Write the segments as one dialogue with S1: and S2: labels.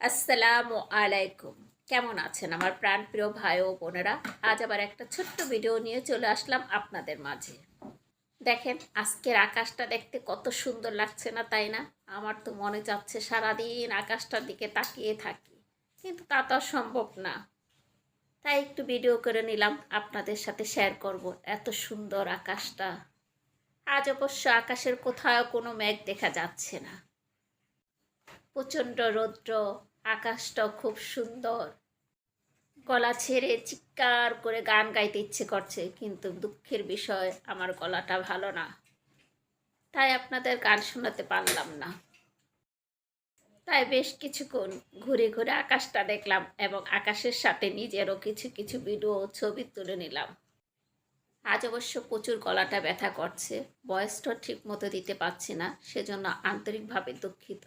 S1: আসসালামু আলাইকুম। কেমন আছেন আমার প্রাণপ্রিয় ভাই ও বোনেরা? আজ আবার একটা ছোট্ট ভিডিও নিয়ে চলে আসলাম আপনাদের মাঝে। দেখেন, আজকের আকাশটা দেখতে কত সুন্দর লাগছে না, তাই না? আমার তো মনে যাচ্ছে সারাদিন আকাশটার দিকে তাকিয়ে থাকি, কিন্তু তা তো সম্ভব না। তাই একটু ভিডিও করে নিলাম, আপনাদের সাথে শেয়ার করব এত সুন্দর আকাশটা। আজ অবশ্য আকাশের কোথাও কোনো মেঘ দেখা যাচ্ছে না। প্রচণ্ড রৌদ্র আকাশটাও খুব সুন্দর। গলা ছেড়ে চিৎকার করে গান গাইতে ইচ্ছে করছে, কিন্তু দুঃখের বিষয়, আমার গলাটা ভালো না। তাই আপনাদের গান শোনাতে পারলাম না। তাই বেশ কিছুক্ষণ ঘুরে ঘুরে আকাশটা দেখলাম এবং আকাশের সাথে নিজেরও কিছু কিছু ভিডিও, ছবি তুলে নিলাম। আজ অবশ্য প্রচুর গলাটা ব্যথা করছে, বয়সটা ঠিক মতো দিতে পারছি না, সেজন্য আন্তরিকভাবে দুঃখিত।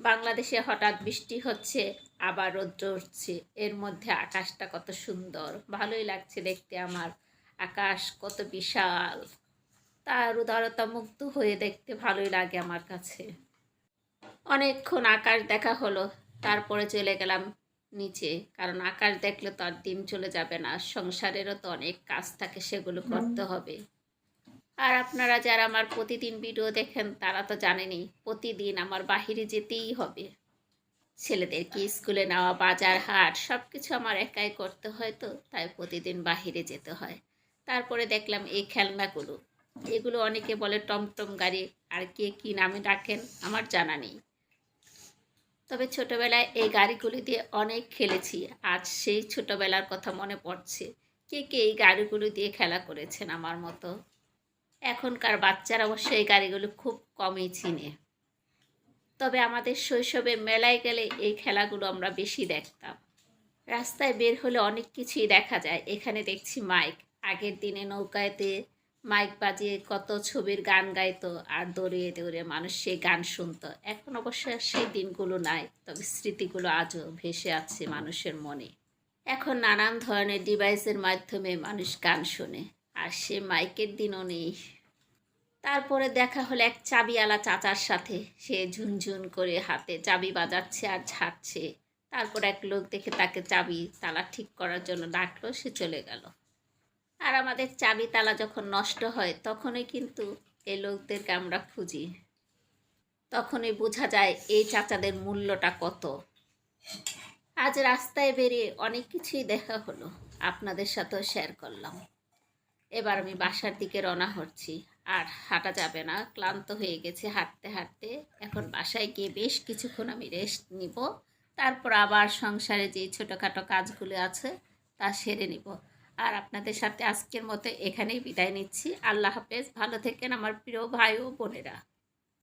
S1: বাংলাদেশে হঠাৎ বৃষ্টি হচ্ছে, আবার রৌদ্র উঠছে এর মধ্যে আকাশটা কত সুন্দর। ভালোই লাগছে দেখতে আমার। আকাশ কত বিশাল। তার উদারতা মুগ্ধ হয়ে দেখতে ভালোই লাগে আমার কাছে। অনেকক্ষণ আকাশ দেখা হলো, তারপরে চলে গেলাম নিচে। কারণ আকাশ দেখলে তো আর দিন চলে যাবে না। সংসারেরও তো অনেক কাজ থাকে, সেগুলো করতে হবে। আর আপনারা যারা আমার প্রতিদিন ভিডিও দেখেন, তারা তো জানেনই, প্রতিদিন আমার বাহিরে যেতেই হবে। ছেলেদেরকে স্কুলে নেওয়া, বাজার হাট সব কিছু আমার একাই করতে হয় তো, তাই প্রতিদিন বাহিরে যেতে হয়। তারপরে দেখলাম এই খেলনাগুলো, এগুলো অনেকে বলে টমটম গাড়ি, আর কে কী নামে ডাকেন আমার জানা নেই। তবে ছোটবেলায় এই গাড়িগুলি দিয়ে অনেক খেলেছি, আজ সেই ছোটবেলার কথা মনে পড়ছে। কে কে এই গাড়িগুলো দিয়ে খেলা করেছেন আমার মতো? এখনকার বাচ্চারা অবশ্য এই গাড়িগুলো খুব কমই চিনে। তবে আমাদের শৈশবে মেলায় গেলে এই খেলাগুলো আমরা বেশি দেখতাম। রাস্তায় বের হলে অনেক কিছুই দেখা যায়। এখানে দেখছি মাইক। আগের দিনে নৌকায়তে মাইক বাজিয়ে কত ছবির গান গাইতো আর দৌড়িয়ে দৌড়িয়ে মানুষ সেই গান শুনতো। এখন অবশ্য সেই দিনগুলো নাই, তবে স্মৃতিগুলো আজও ভেসে আছে মানুষের মনে। এখন নানান ধরনের ডিভাইসের মাধ্যমে মানুষ গান শোনে। আর সে মাইকের দিনও নেই। তারপরে দেখা হলো এক চাবিওয়ালা চাচার সাথে। সে ঝুনঝুন করে হাতে চাবি বাজাচ্ছে আর ঝাড়ছে তারপর এক লোক দেখে তাকে চাবি তালা ঠিক করার জন্য ডাকলো, সে চলে গেল। আর আমাদের চাবি তালা যখন নষ্ট হয়, তখনই কিন্তু এই লোকদেরকে আমরা খুঁজি। তখনই বোঝা যায় এই চাচাদের মূল্যটা কত। আজ রাস্তায় বেরিয়ে অনেক কিছুই দেখা হলো। আপনাদের সাথেও শেয়ার করলাম। এবার আমি বাসার দিকে রওনা হচ্ছি। আর হাঁটা যাবে না, ক্লান্ত হয়ে গেছে হাঁটতে হাঁটতে। এখন বাসায় গিয়ে বেশ কিছুক্ষণ আমি রেস্ট নিব। তারপর আবার সংসারে যে ছোটোখাটো কাজগুলো আছে, তা সেরে নিব। আর আপনাদের সাথে আজকের মতো এখানেই বিদায় নিচ্ছি। আল্লাহ হাফেজ, ভালো থেকেন আমার প্রিয় ভাই ও বোনেরা।